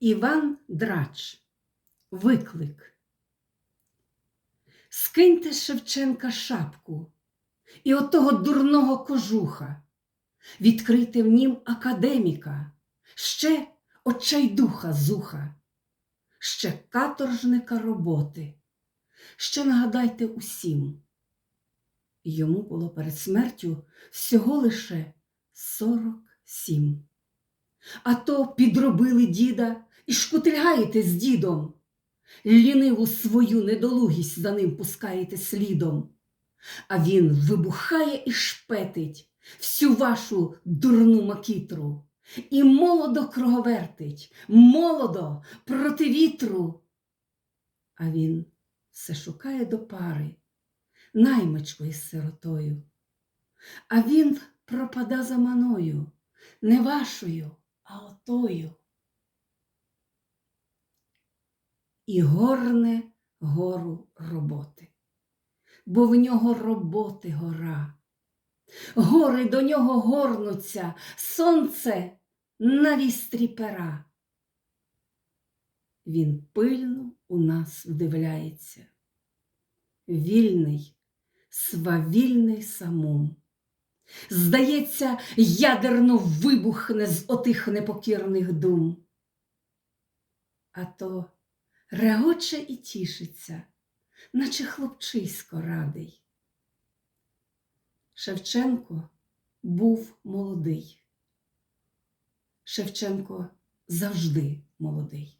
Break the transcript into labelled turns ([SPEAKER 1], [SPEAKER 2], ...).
[SPEAKER 1] Іван Драч. Виклик. Скиньте Шевченка шапку і отого дурного кожуха. Відкрийте в нім академіка, ще очайдуха зуха, ще каторжника роботи, ще нагадайте усім. Йому було перед смертю всього лише сорок сім. А то підробили діда і шкутильгаєте з дідом. Ліниву свою недолугість за ним пускаєте слідом. А він вибухає і шпетить всю вашу дурну макітру. І молодо круговертить, молодо проти вітру. А він все шукає до пари, наймичкою з сиротою. А він пропада за маною, не вашою, а отою. І горне гору роботи, бо в нього роботи гора. Гори до нього горнуться, сонце на вістрі пера. Він пильно у нас вдивляється, вільний, свавільний самум. Здається, ядерно вибухне з отих непокірних дум. А то регоче і тішиться, наче хлопчисько радий. Шевченко був молодий. Шевченко завжди молодий.